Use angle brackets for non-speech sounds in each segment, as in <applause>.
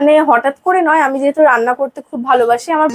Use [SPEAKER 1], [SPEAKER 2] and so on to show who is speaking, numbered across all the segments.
[SPEAKER 1] মানে হঠাৎ করে নয়, আমি যেহেতু রান্না করতে খুব ভালোবাসি, আমার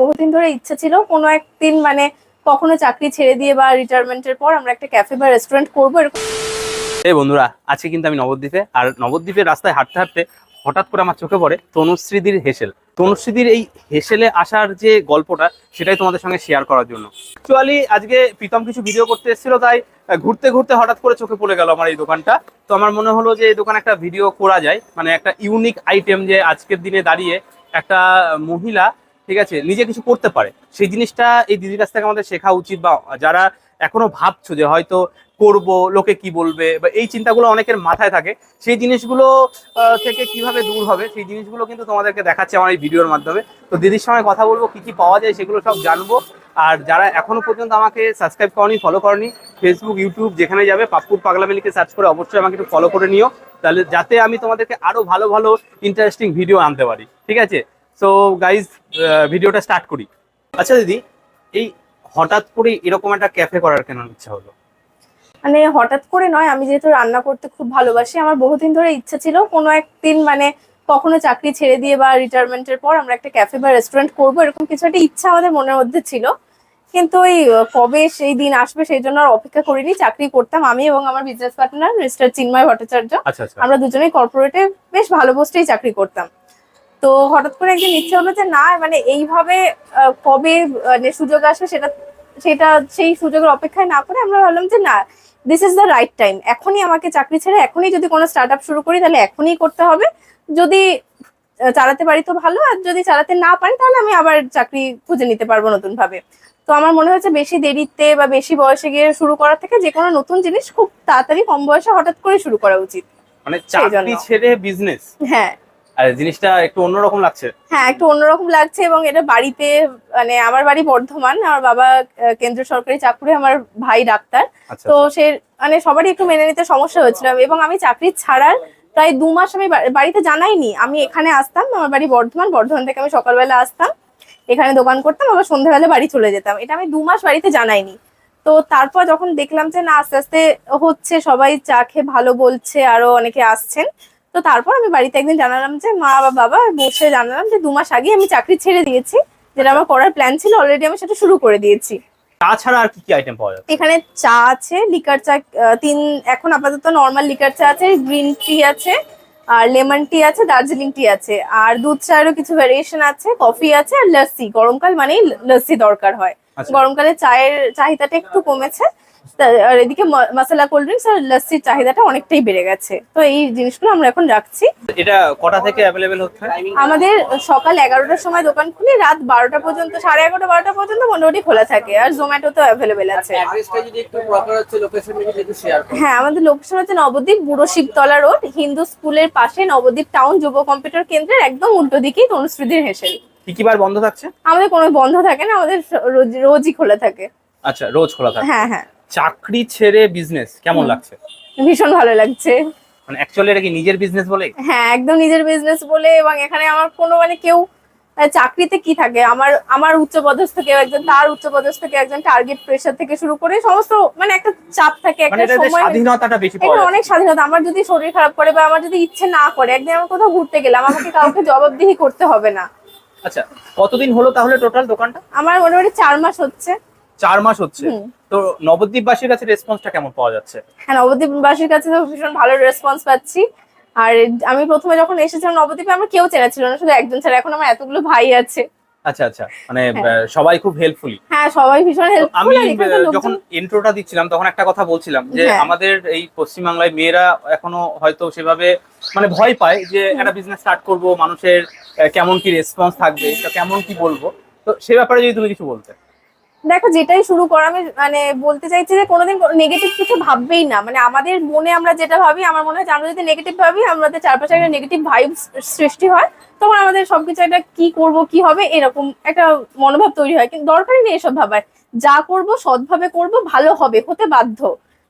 [SPEAKER 1] বহুদিন ধরে ইচ্ছা ছিল কোনো একদিন মানে কখনো চাকরি ছেড়ে দিয়ে বা রিটায়ারমেন্টের পর আমরা একটা ক্যাফে বা রেস্টুরেন্ট করব, এরকম।
[SPEAKER 2] এই বন্ধুরা, আজকে কিন্তু আমি নবদ্বীপে, আর নবদ্বীপের রাস্তায় হাঁটতে হাঁটতে হঠাৎ করে আমার চোখে পড়ে তনুশ্রীদির হেসেল। তনুশ্রীদির এই হেসেলে আসার যে গল্পটা, সেটাই তোমাদের সঙ্গে শেয়ার করার জন্য। অ্যাকচুয়ালি আজকে প্রীতম কিছু ভিডিও করতে এসেছিল, তাই ঘুরতে ঘুরতে হঠাৎ করে চোখে পড়ে গেল আমার এই দোকানটা। তো আমার মনে হলো যে এই দোকানে একটা ভিডিও করা যায় মানে একটা ইউনিক আইটেম যে আজকের দিনে দাঁড়িয়ে একটা মহিলা, ঠিক আছে, নিজে কিছু করতে পারে। সেই জিনিসটা এই দিদির কাছ থেকে আমাদের শেখা উচিত বা যারা এখনও ভাবছ যে হয়তো করব, লোকে কি বলবে, বা এই চিন্তাগুলো অনেকের মাথায় থাকে। সেই জিনিসগুলো থেকে কীভাবে দূর হবে, সেই জিনিসগুলো কিন্তু তোমাদেরকে দেখাচ্ছে আমার এই ভিডিওর মাধ্যমে। তো দিদির সঙ্গে কথা বলব, কি কি পাওয়া যায় সেগুলো সব জানব। আর যারা এখনও পর্যন্ত আমাকে সাবস্ক্রাইব করনি ফলো করনি ফেসবুক ইউটিউব যেখানে যাবে, পাপ্পুর পাগলামি লিখে সার্চ করে অবশ্যই আমাকে একটু ফলো করে নিও। তাহলে যাতে আমি তোমাদেরকে আরও ভালো ভালো ইন্টারেস্টিং ভিডিও আনতে পারি। ঠিক আছে? সো গাইজ ভিডিওটা স্টার্ট করি। আচ্ছা দিদি, এই হঠাৎ করে এরকম একটা ক্যাফে করার কেন ইচ্ছা হলো?
[SPEAKER 1] মানে হঠাৎ করে নয় আমি যেহেতু রান্না করতে খুব ভালোবাসি আমার বহুদিন ধরে ইচ্ছা ছিল কোনো একদিন মানে কখনো চাকরি ছেড়ে দিয়ে বা রিটায়ারমেন্টের পর আমরা একটা ক্যাফে বা রেস্টুরেন্ট করব এরকম কিছু একটা ইচ্ছা আমাদের মনের মধ্যে ছিল। কিন্তু ওই কবে সেই দিন আসবে সেই জন্য আর অপেক্ষা করিনি চাকরি করতাম আমি এবং আমার business partner mister Chinmoy Bhattacharya.
[SPEAKER 2] আচ্ছা আচ্ছা।
[SPEAKER 1] আমরা দুজনেই কর্পোরেটে বেশ ভালো পোস্টেই চাকরি করতাম। তো হঠাৎ করে একদিন ইচ্ছে হলো যে না মানে এইভাবে কবে মানে সুযোগ আসবে সেটা সেটা সেই সুযোগের অপেক্ষায় না করে আমরা ভাবলাম যে না this is the right time এখনই আমাকে চাকরি ছেড়ে এখনই যদি কোনো স্টার্ট আপ শুরু করি তাহলে এখনই করতে হবে। যদি চালাতে পারি তো ভালো আর যদি চালাতে না পারি তাহলে আমি আবার চাকরি খুঁজে নিতে পারব নতুন ভাবে তো আমার মনে হচ্ছে বেশি দেরিতে বা বেশি বয়সে গিয়ে শুরু করার থেকে যে কোনো নতুন জিনিস খুব তাড়াতাড়ি কম বয়সে হঠাৎ করে শুরু করা উচিত।
[SPEAKER 2] মানে চাকরি ছেড়ে বিজনেস
[SPEAKER 1] হ্যাঁ।
[SPEAKER 2] আর জিনিসটা একটু অন্যরকম লাগছে।
[SPEAKER 1] হ্যাঁ একটু অন্যরকম লাগছে এবং এটা বাড়িতে মানে আমার বাড়ি বর্ধমান আমার বাবা কেন্দ্রীয় সরকারি চাকরি আমার ভাই ডাক্তার।
[SPEAKER 2] আচ্ছা
[SPEAKER 1] তো সে মানে সবারই একটু মেনে নিতে সমস্যা হচ্ছিল এবং আমি চাকরি ছাড়ার প্রায় দু মাস আমি বাড়িতে জানাইনি। আমি এখানে আসতাম আমার বাড়ি বর্ধমান বর্ধমান থেকে আমি সকালবেলা আসতাম এখানে দোকান করতাম আবার সন্ধ্যাবেলা বাড়ি চলে যেতাম। এটা আমি দু মাস বাড়িতে জানাইনি। তো তারপর যখন দেখলাম যে না আস্তে আস্তে হচ্ছে সবাই চা খেয়ে ভালো বলছে আরও অনেকে আসছেন। তো তারপর আমি বাড়িতে একদিন জানালাম যে মা বা বাবা বসে জানালাম যে দু মাস আগে আমি চাকরি ছেড়ে দিয়েছি যেটা আমার করার প্ল্যান ছিল অলরেডি আমি সেটা শুরু করে দিয়েছি।
[SPEAKER 2] তাছাড়া আর কি কি আইটেম পাওয়া যাচ্ছে?
[SPEAKER 1] এখানে চা আছে লিকার চা তিন এখন আপাতত নর্মাল লিকার চা আছে গ্রিন টি আছে আর লেমন টি আছে দার্জিলিং টি আছে আর দুধ চায়েরও কিছু ভ্যারিয়েশন আছে কফি আছে আর লস্যি। গরমকাল মানেই লস্যি দরকার হয়।
[SPEAKER 2] আচ্ছা।
[SPEAKER 1] গরমকালে চায়ের চাহিদাটা একটু কমেছে আর এদিকে মশলা কোল্ড ড্রিঙ্কস আর লস্যির চাহিদাটা অনেকটাই বেড়ে গেছে। তো এই জিনিসগুলো আমরা এখন রাখছি।
[SPEAKER 2] এটা কটা থেকে অ্যাভেলেবেল হচ্ছে?
[SPEAKER 1] আমাদের সকাল এগারোটার সময় দোকান খুলি রাত বারোটা পর্যন্ত সাড়ে এগারোটা বারোটা পর্যন্ত মোটামুটি খোলা থাকে আর জোম্যাটো তো অ্যাভেলেবেল আছে।
[SPEAKER 3] অ্যাড্রেসটা যদি একটু প্রপার হচ্ছে লোকেশন যদি একটু শেয়ার করুন।
[SPEAKER 1] হ্যাঁ আমাদের লোকেশন হচ্ছে নবদ্বীপ বুড়ো শিবতলা রোড হিন্দু স্কুলের পাশে নবদ্বীপ টাউন যুব কম্পিউটার কেন্দ্রের একদম উল্টো দিকেই তনুশ্রীদের হেসেল।
[SPEAKER 2] কি কি বার বন্ধ থাকছে?
[SPEAKER 1] আমাদের কোনো বন্ধ থাকে না আমাদের রোজই খোলা থাকে।
[SPEAKER 2] আচ্ছা রোজ খোলা থাকে।
[SPEAKER 1] হ্যাঁ হ্যাঁ।
[SPEAKER 2] চাকরি ছেড়ে বিজনেস কেমন লাগছে?
[SPEAKER 1] ভীষণ ভালো লাগছে।
[SPEAKER 2] মানে অ্যাকচুয়ালি এটা কি নিজের বিজনেস বলে?
[SPEAKER 1] হ্যাঁ একদম নিজের বিজনেস বলে এবং এখানে আমার কোনো মানে কেউ চাকরিতে কি থাকে? আমার আমার উচ্চপদস্থ কেউ একজন তার উচ্চপদস্থ কেউ একজন টার্গেট প্রেশার থেকে শুরু করে সমস্ত মানে একটা চাপ থাকে
[SPEAKER 2] মানে
[SPEAKER 1] একটা সময়
[SPEAKER 2] স্বাধীনতাটা বেশি পাওয়া
[SPEAKER 1] অনেক স্বাধীনতা। আমার যদি শরীর খারাপ করে বা আমার যদি ইচ্ছে না করে একদিন আমি কোথাও ঘুরতে গেলাম আমাকে কাউকে <laughs> জবাবদিহি করতে হবে না।
[SPEAKER 2] আচ্ছা কতদিন হলো তাহলে টোটাল দোকানটা?
[SPEAKER 1] আমার মোটামুটি চার মাস হচ্ছে।
[SPEAKER 2] চার মাস হচ্ছে। তো নবদ্বীপবাসীর কাছে রেসপন্সটা কেমন পাওয়া যাচ্ছে?
[SPEAKER 1] হ্যাঁ নবদ্বীপবাসীর কাছে তো ভীষণ ভালো রেসপন্স পাচ্ছি। আর আমি প্রথমে যখন এসেছিলাম নবদ্বীপে আমার কেউ চেনা ছিল না শুধু একজন ছাড়া। এখন আমার এতগুলো ভাই আছে।
[SPEAKER 2] আচ্ছা আচ্ছা। মানে সবাই খুব হেল্পফুলি
[SPEAKER 1] হ্যাঁ সবাই ভীষণ
[SPEAKER 2] আমি
[SPEAKER 1] হেল্পফুল
[SPEAKER 2] আহ, যখন ইন্ট্রোটা দিচ্ছিলাম তখন একটা কথা বলছিলাম যে
[SPEAKER 1] হ্যাঁ।
[SPEAKER 2] আমাদের এই পশ্চিমবাংলায় মেয়েরা এখনও হয়তো সেভাবে মানে ভয় পায় যে একটা বিজনেস স্টার্ট করব মানুষের কেমন কি রেসপন্স থাকবে কেমন কি বলব? তো সে ব্যাপারে যদি তুমি কিছু বলতে।
[SPEAKER 1] দেখো যেটাই শুরু করা আমি মানে বলতে চাইছি যে কোনোদিন নেগেটিভ কিছু ভাববেই না। মানে আমাদের মনে আমরা যেটা ভাবি আমার মনে হয় আমরা যদি নেগেটিভ ভাবি আমাদের চারপাশে একটা নেগেটিভ ভাইব সৃষ্টি হয় তখন আমাদের সবকিছু একটা কি করব কি হবে এরকম একটা মনোভাব তৈরি হয়। কিন্তু দরকারই নেই এসব ভাবার। যা করব সৎভাবে করব ভালো হবে হতে বাধ্য।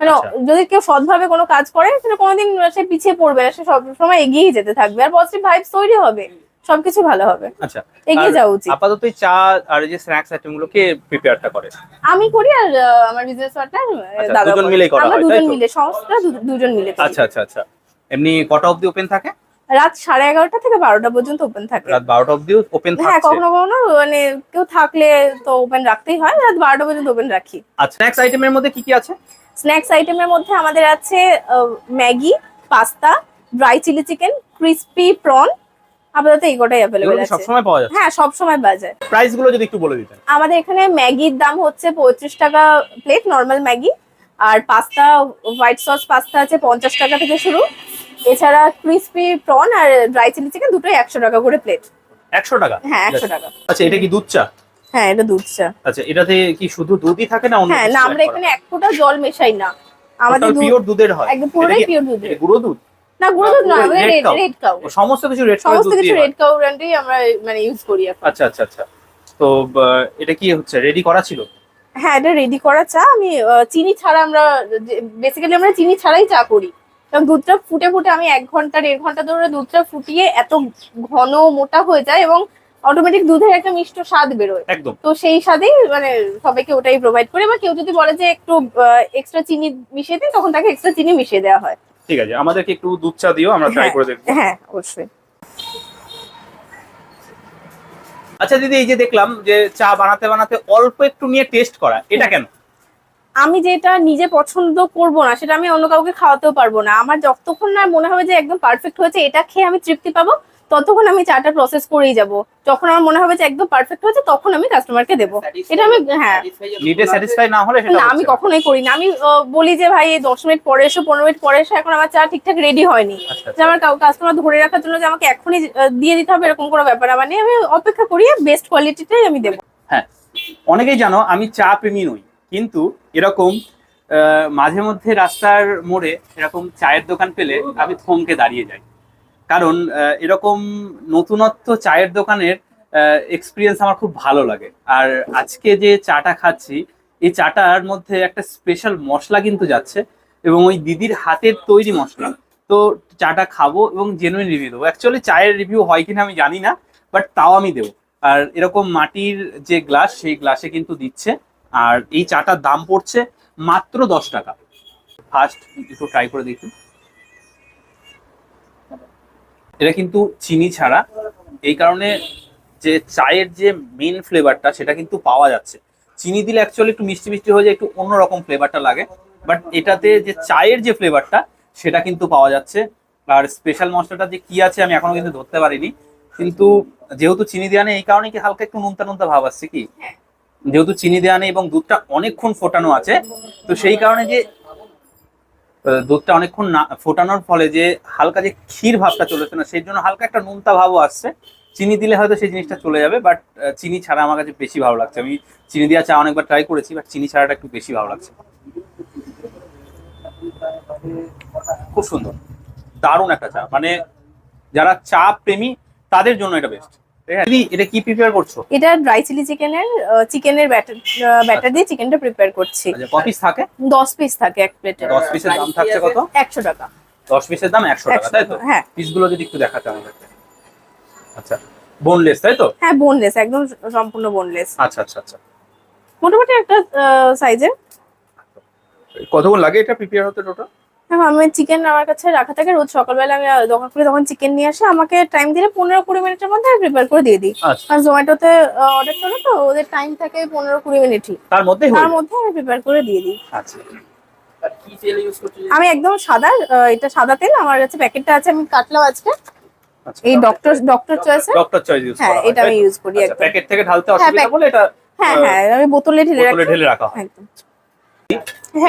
[SPEAKER 1] মানে
[SPEAKER 2] আচ্ছা।
[SPEAKER 1] যদি কেউ সৎভাবে কোনো কাজ করে সেটা কোনোদিন সে পিছিয়ে পড়বে না সে সব সময় এগিয়েই যেতে থাকবে। আর পজিটিভ ভাইবস তৈরি হবে। সবকিছু ভালো হবে।
[SPEAKER 2] আচ্ছা
[SPEAKER 1] এগিয়ে যাওয়া উচিত।
[SPEAKER 2] আপাতত চা আর যে স্ন্যাক্স আইটেমগুলো কে প্রিপেয়ারটা করে?
[SPEAKER 1] আমি করি আর আমার বিজনেস পার্টনার
[SPEAKER 2] আচ্ছা,
[SPEAKER 1] দাদা
[SPEAKER 2] দুজন। মিলেই করা হয়,
[SPEAKER 1] দুজন মিলে সংস্থা দুজন মিলে
[SPEAKER 2] আচ্ছা আচ্ছা আচ্ছা। এমনি কটা অবধি ওপেন থাকে?
[SPEAKER 1] রাত সাড়ে এগারোটা থেকে বারোটা পর্যন্ত ওপেন থাকে।
[SPEAKER 2] রাত বারোটা অবধি ওপেন
[SPEAKER 1] থাকে
[SPEAKER 2] হ্যাঁ
[SPEAKER 1] কখনো কখনো মানে কেউ থাকলে তো ওপেন রাখতেই হয়। রাত বারোটা পর্যন্ত ওপেন রাখি।
[SPEAKER 2] আচ্ছা স্ন্যাক্স আইটেমের মধ্যে কি কি আছে?
[SPEAKER 1] স্ন্যাক্স আইটেমের মধ্যে আমাদের আছে Maggi pasta dry chilli chicken crispy prawn আপাতত এই কটাই অ্যাভেলেবেল আছে।
[SPEAKER 2] সবসময় পাওয়া যাচ্ছে?
[SPEAKER 1] হ্যাঁ সব সময় বাজার
[SPEAKER 2] প্রাইসগুলো যদি একটু বলে দিতেন।
[SPEAKER 1] আমাদের এখানে ম্যাগির দাম হচ্ছে পঁয়ত্রিশ টাকা প্লেট নর্মাল ম্যাগি। আর পাস্তা হোয়াইট সস পাস্তা আছে পঞ্চাশ টাকা থেকে শুরু। এছাড়া ক্রিস্পি প্রন আর ড্রাই চিলি চিকেন দুটোই একশো টাকা করে প্লেট
[SPEAKER 2] একশো টাকা?
[SPEAKER 1] হ্যাঁ একশো টাকা।
[SPEAKER 2] আচ্ছা এটা কি দুধ চা?
[SPEAKER 1] হ্যাঁ এটা দুধ চা।
[SPEAKER 2] আচ্ছা এটাতে কি শুধু দুধই থাকে না অন্য
[SPEAKER 1] হ্যাঁ না আমরা এখানে এক ফোঁটা জল মেশাই না। আমাদের দুধ
[SPEAKER 2] পিওর দুধের হয়।
[SPEAKER 1] একদম
[SPEAKER 2] এটা
[SPEAKER 1] পুরোটাই পিওর দুধ
[SPEAKER 2] গুঁড়ো দুধ?
[SPEAKER 1] না গুঁড়ো দুধ
[SPEAKER 2] red cow?
[SPEAKER 1] রেড কাউ
[SPEAKER 2] সমস্ত কিছু রেড করে
[SPEAKER 1] সমস্ত কিছু রেড কাউ ব্র্যান্ডই আমরা মানে ইউজ করি এখন।
[SPEAKER 2] আচ্ছা আচ্ছা আচ্ছা। তো এটা কি হচ্ছে রেডি করা ছিল?
[SPEAKER 1] হ্যাঁ এটা রেডি করা চা। আমি চিনি ছাড়া আমরা বেসিক্যালি আমরা চিনি ছাড়াই চা করি। এবং দুধটা ফুটে ফুটে আমি এক ঘণ্টা দেড় ঘণ্টা ধরে দুধটা ফুটিয়ে এত ঘন মোটা হয়ে যায় এবং অটোমেটিক দুধের একটা মিষ্ট স্বাদ বেরোয়।
[SPEAKER 2] একদম।
[SPEAKER 1] তো সেই স্বাদেই মানে সবাইকে ওটাই প্রোভাইড করে। বা কেউ যদি বলে যে একটু এক্সট্রা চিনি মিশিয়ে দিন তখন তাকে এক্সট্রা চিনি মিশিয়ে দেওয়া হয়।
[SPEAKER 2] ঠিক আছে আমাদেরকে একটু দুধ চা দিও আমরা ট্রাই
[SPEAKER 1] হ্যাঁ,
[SPEAKER 2] করে দেখব।
[SPEAKER 1] হ্যাঁ অবশ্যই।
[SPEAKER 2] আচ্ছা দিদি এই যে দেখলাম যে চা বানাতে বানাতে অল্প একটু নিয়ে টেস্ট করা এটা কেন?
[SPEAKER 1] আমি যেটা নিজে পছন্দ করব না সেটা আমি অন্য কাউকে খাওয়াতেও পারব না। আমার যতক্ষণ না মনে হবে যে একদম পারফেক্ট হয়েছে এটা খেয়ে আমি তৃপ্তি পাবো ততক্ষণ আমি চাটা প্রসেস করেই যাব। যখন আমার মনে হবে যে একদম পারফেক্ট হয়েছে তখন আমি কাস্টমারকে দেবো। এটা আমি হ্যাঁ।
[SPEAKER 2] নিজে স্যাটিসফাই না হলে
[SPEAKER 1] না আমি কখনোই করি না আমি বলি যে ভাই দশ মিনিট পরে এসো পনেরো মিনিট পরে এসো এখন আমার চা ঠিকঠাক রেডি হয়নি।
[SPEAKER 2] আচ্ছা,
[SPEAKER 1] যে আমার কাস্টমার ধরে রাখার জন্য যে আমাকে এখনই দিয়ে দিতে হবে এরকম কোনো ব্যাপার না। মানে আমি অপেক্ষা করি বেস্ট কোয়ালিটিটাই আমি দেবো।
[SPEAKER 2] হ্যাঁ। অনেকেই জানো আমি চা প্রেমী নই। কিন্তু এরকম আহ, মাঝে মধ্যে রাস্তার মোড়ে এরকম চায়ের দোকান পেলে আমি থমকে দাঁড়িয়ে যাই। কারণ এরকম নতুনত্ব চায়ের দোকানের এক্সপিরিয়েন্স আমার খুব ভালো লাগে। আর আজকে যে চাটা খাচ্ছি, এই চাটার মধ্যে একটা স্পেশাল মশলা কিন্তু যাচ্ছে এবং ওই দিদির হাতের তৈরি মশলা। তো চাটা খাব এবং জেনুইন রিভিউ দেবো। অ্যাকচুয়ালি চায়ের রিভিউ হয় কিনা আমি জানি না বাট তাও আমি দেবো। আর এরকম মাটির যে গ্লাস সেই গ্লাসে কিন্তু দিচ্ছে। আর এই চাটার দাম পড়ছে মাত্র দশ টাকা। ফার্স্ট একটু ট্রাই করে দেখি। এটা কিন্তু চিনি ছাড়া। এই কারণে যে চায়ের যে মেন ফ্লেভারটা সেটা কিন্তু পাওয়া যাচ্ছে। চিনি দিলে অ্যাকচুয়ালি একটু মিষ্টি মিষ্টি হয়ে যায় একটু অন্যরকম ফ্লেভারটা লাগে। বাট এটাতে যে চায়ের যে ফ্লেভারটা সেটা কিন্তু পাওয়া যাচ্ছে। আর স্পেশাল মশলাটা যে কি আছে আমি এখনও কিন্তু ধরতে পারিনি। কিন্তু যেহেতু চিনি দেওয়া নেই এই কারণে কি হালকা একটু নুনতা নুনতা ভাব আসছে কি? যেহেতু চিনি দেওয়া নেই এবং দুধটা অনেকক্ষণ ফোটানো আছে তো সেই কারণে যে দুধটা অনেকক্ষণ না, ফোটানোর ফলে যে হালকা যে ক্ষীর ভাবটা চলেছে না, সেই জন্য হালকা একটা নুনতা ভাবও আসছে। চিনি দিলে হয়তো সেই জিনিসটা চলে যাবে বাট চিনি ছাড়া আমার কাছে বেশি ভালো লাগছে। আমি চিনি দেওয়া চা অনেকবার ট্রাই করেছি বাট চিনি ছাড়াটা একটু বেশি ভালো লাগছে। খুব সুন্দর। দারুণ একটা চা। মানে যারা চা প্রেমী, তাদের জন্য এটা বেস্ট এটা কি প্রিপেয়ার করছ?
[SPEAKER 1] এটা ড্রাই চিলি চিকেনের চিকেনের ব্যাটার ব্যাটার দিয়ে চিকেনটা প্রিপেয়ার করছি।
[SPEAKER 2] আচ্ছা থাকে?
[SPEAKER 1] পিস থাকে এক প্লেটে
[SPEAKER 2] দশ পিসের দাম থাকছে কত?
[SPEAKER 1] একশো টাকা।
[SPEAKER 2] দশ পিসের দাম একশো টাকা
[SPEAKER 1] একশো
[SPEAKER 2] তাই তো?
[SPEAKER 1] হ্যাঁ।
[SPEAKER 2] পিসগুলো যদি একটু দেখাতে আমাদেরকে আচ্ছা বোনলেস তাই তো?
[SPEAKER 1] হ্যাঁ বোনলেস একদম সম্পূর্ণ বোনলেস
[SPEAKER 2] আচ্ছা আচ্ছা আচ্ছা।
[SPEAKER 1] মোটামুটি একটা সাইজের
[SPEAKER 2] কতক্ষণ লাগে এটা প্রিপেয়ার হতে টোটাল
[SPEAKER 1] হ্যাঁ আমি চিকেন আমার কাছে রাখা থাকে। রোজ সকালবেলা আমি দোকান করে তখন চিকেন নিয়ে আসে। আমাকে টাইম দিলে পনেরো কুড়ি মিনিটের মধ্যে প্রিপেয়ার করে দিয়ে দিই।
[SPEAKER 2] আচ্ছা।
[SPEAKER 1] আর জোম্যাটোতে অর্ডার করে তো ওদের টাইম থাকে পনেরো কুড়ি মিনিটই।
[SPEAKER 2] তার মধ্যেই হয়ে
[SPEAKER 1] তার মধ্যে আমি প্রিপেয়ার করে দিয়ে দিই।
[SPEAKER 2] আচ্ছা।
[SPEAKER 1] আমি একদম সাদা এটা সাদা তেল। আমার কাছে প্যাকেটটা আছে আমি কাটলাম আজকে।
[SPEAKER 2] আচ্ছা
[SPEAKER 1] এই ডক্টর ডক্টর চয়েসের
[SPEAKER 2] ডক্টর চয়েস ইউজ
[SPEAKER 1] হ্যাঁ এটা আমি ইউজ করি একদম।
[SPEAKER 2] প্যাকেট থেকে ঢালতে
[SPEAKER 1] হ্যাঁ,
[SPEAKER 2] অসুবিধা বলে এটা
[SPEAKER 1] হ্যাঁ হ্যাঁ আমি বোতলে ঢেলে রাখি।
[SPEAKER 2] ঢেলে রাখা হয়।
[SPEAKER 1] একদম। হ্যাঁ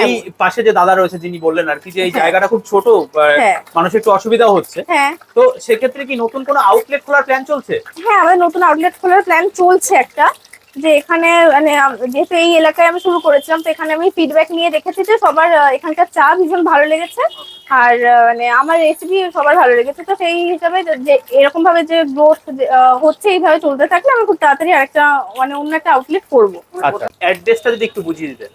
[SPEAKER 2] এই পাশে যে দাদা রয়েছে যিনি বললেন আর কি যে এই
[SPEAKER 1] হ্যাঁ।
[SPEAKER 2] জায়গাটা খুব ছোট
[SPEAKER 1] হ্যাঁ।
[SPEAKER 2] মানুষের একটু অসুবিধা হচ্ছে।
[SPEAKER 1] হ্যাঁ।
[SPEAKER 2] তো সেক্ষেত্রে কি নতুন কোনো আউটলেট খোলার প্ল্যান চলছে?
[SPEAKER 1] হ্যাঁ আমাদের নতুন আউটলেট খোলার প্ল্যান চলছে একটা। যে এখানে মানে যেহেতু এই এলাকায় আমি শুরু করেছিলাম তো এখানে আমি ফিডব্যাক নিয়ে দেখেছি যে সবার এখানকার চা ভীষণ ভালো লেগেছে। আর মানে আমার রেসিপি সবার ভালো লেগেছে। তো সেই হিসাবে যে এরকম ভাবে যে গ্রোথ হচ্ছে এইভাবে চলতে থাকলে আমি খুব তাড়াতাড়ি আরেকটা মানে অন্য একটা আউটলেট করব।
[SPEAKER 2] আচ্ছা অ্যাড্রেসটা যদি একটু বুঝিয়ে দিতেন।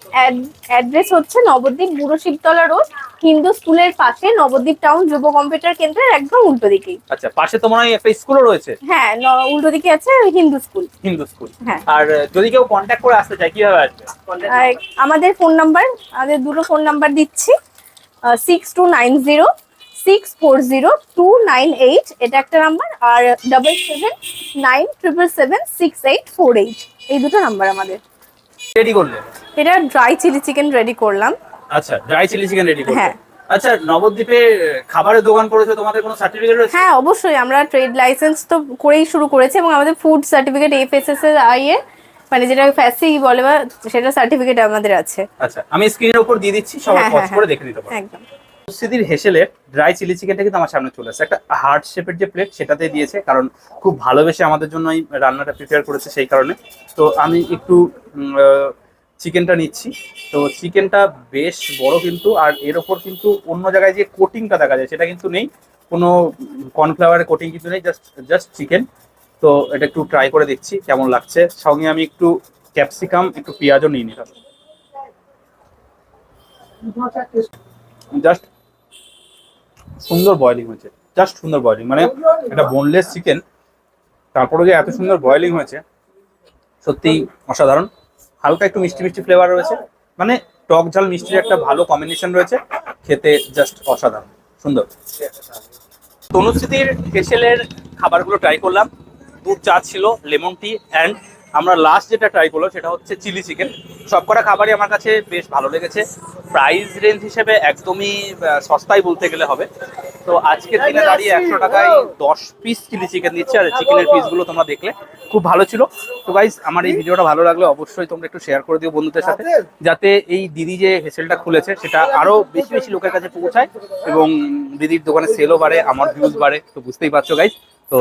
[SPEAKER 1] অ্যাড্রেস হচ্ছে নবদ্বীপ বুড়ো শিবতলা রোড হিন্দু স্কুলের পাশে নবদ্বীপ টাউন যুব কম্পিউটার কেন্দ্রের একদম উল্টো দিকেই।
[SPEAKER 2] আচ্ছা পাশে তো মনে হয় একটা স্কুলও রয়েছে।
[SPEAKER 1] হ্যাঁ উল্টো দিকে আছে হিন্দু স্কুল
[SPEAKER 2] হিন্দু স্কুল
[SPEAKER 1] হ্যাঁ।
[SPEAKER 2] আর যদি কেউ কন্ট্যাক্ট করে আসতে চায় কীভাবে আসবে?
[SPEAKER 1] আমাদের ফোন নাম্বার আমাদের দুটো ফোন নাম্বার দিচ্ছি। Six two nine zero six four zero two nine eight এটা একটা নাম্বার আর double seven nine triple seven six eight four eight এই দুটো নাম্বার আমাদের।
[SPEAKER 2] রেডি করলে?
[SPEAKER 1] এটা ড্রাই চিলি চিকেন রেডি করলাম।
[SPEAKER 2] আচ্ছা ড্রাই চিলি চিকেন রেডি করলে।
[SPEAKER 1] হ্যাঁ।
[SPEAKER 2] আচ্ছা নবদ্বীপে খাবারের দোকান করেছ তোমাদের কোনো সার্টিফিকেট রয়েছে?
[SPEAKER 1] হ্যাঁ অবশ্যই আমরা ট্রেড লাইসেন্স তো করেই শুরু করেছি এবং আমাদের ফুড সার্টিফিকেট এফএসএস এর মানে যেটা ফ্যাসি বলে বা সেটা সার্টিফিকেট আমাদের আছে।
[SPEAKER 2] আচ্ছা আমি স্ক্রিনের উপর দিয়ে দিচ্ছি সবাই
[SPEAKER 1] হ্যাঁ,
[SPEAKER 2] পজ
[SPEAKER 1] হ্যাঁ,
[SPEAKER 2] করে দেখে নিতে পারো।
[SPEAKER 1] একদম।
[SPEAKER 2] সিদির হেসেলের ড্রাই চিলি চিকেনটা কিন্তু আমার সামনে চলে আসছে একটা হার্ট শেপের যে প্লেট সেটাতে দিয়েছে কারণ খুব ভালোবেসে আমাদের জন্য এই রান্নাটা প্রিপেয়ার করেছে সেই কারণে। তো আমি একটু চিকেনটা নিচ্ছি। তো চিকেনটা বেশ বড় কিন্তু আর এর ওপর কিন্তু অন্য জায়গায় যে কোটিংটা দেখা যায় সেটা কিন্তু নেই। কোনো কর্নফ্লাওয়ারের কোটিং কিন্তু নেই জাস্ট জাস্ট চিকেন তো এটা একটু ট্রাই করে দেখছি কেমন লাগছে। সঙ্গে আমি একটু ক্যাপসিকাম একটু পেঁয়াজও নিয়ে নিলাম। জাস্ট সুন্দর বয়লিং হয়েছে। জাস্ট সুন্দর বয়লিং মানে একটা বোনলেস চিকেন তারপরে যে এত সুন্দর বয়লিং হয়েছে সত্যি অসাধারণ। হালকা একটু মিষ্টি মিষ্টি ফ্লেভার রয়েছে। মানে টক ঝাল মিষ্টির একটা ভালো কম্বিনেশন রয়েছে, খেতে জাস্ট অসাধারণ। সুন্দর। তনুশ্রীতির হেসেলের খাবারগুলো ট্রাই করলাম। দুধ চা ছিল লেমন টি অ্যান্ড আমরা লাস্ট যেটা ট্রাই করলাম সেটা হচ্ছে চিলি চিকেন সবকটা খাবারই আমার কাছে বেশ ভালো লেগেছে। প্রাইস রেঞ্জ হিসেবে একদমই আহ, সস্তাই বলতে গেলে হবে। তো আজকের দিনে দাঁড়িয়ে একশো টাকায় দশ পিস চিলি চিকেন দিচ্ছে আর চিকেনের পিসগুলো তোমরা দেখলে। খুব ভালো ছিল। তো গাইজ আমার এই ভিডিওটা ভালো লাগলে অবশ্যই তোমরা একটু শেয়ার করে দিও বন্ধুদের সাথে। যাতে এই দিদি যে হেসেলটা খুলেছে সেটা আরও বেশি বেশি লোকের কাছে পৌঁছায় এবং দিদির দোকানে সেলও বাড়ে আমার ভিউজ বাড়ে তো বুঝতেই পারছ গাইজ তো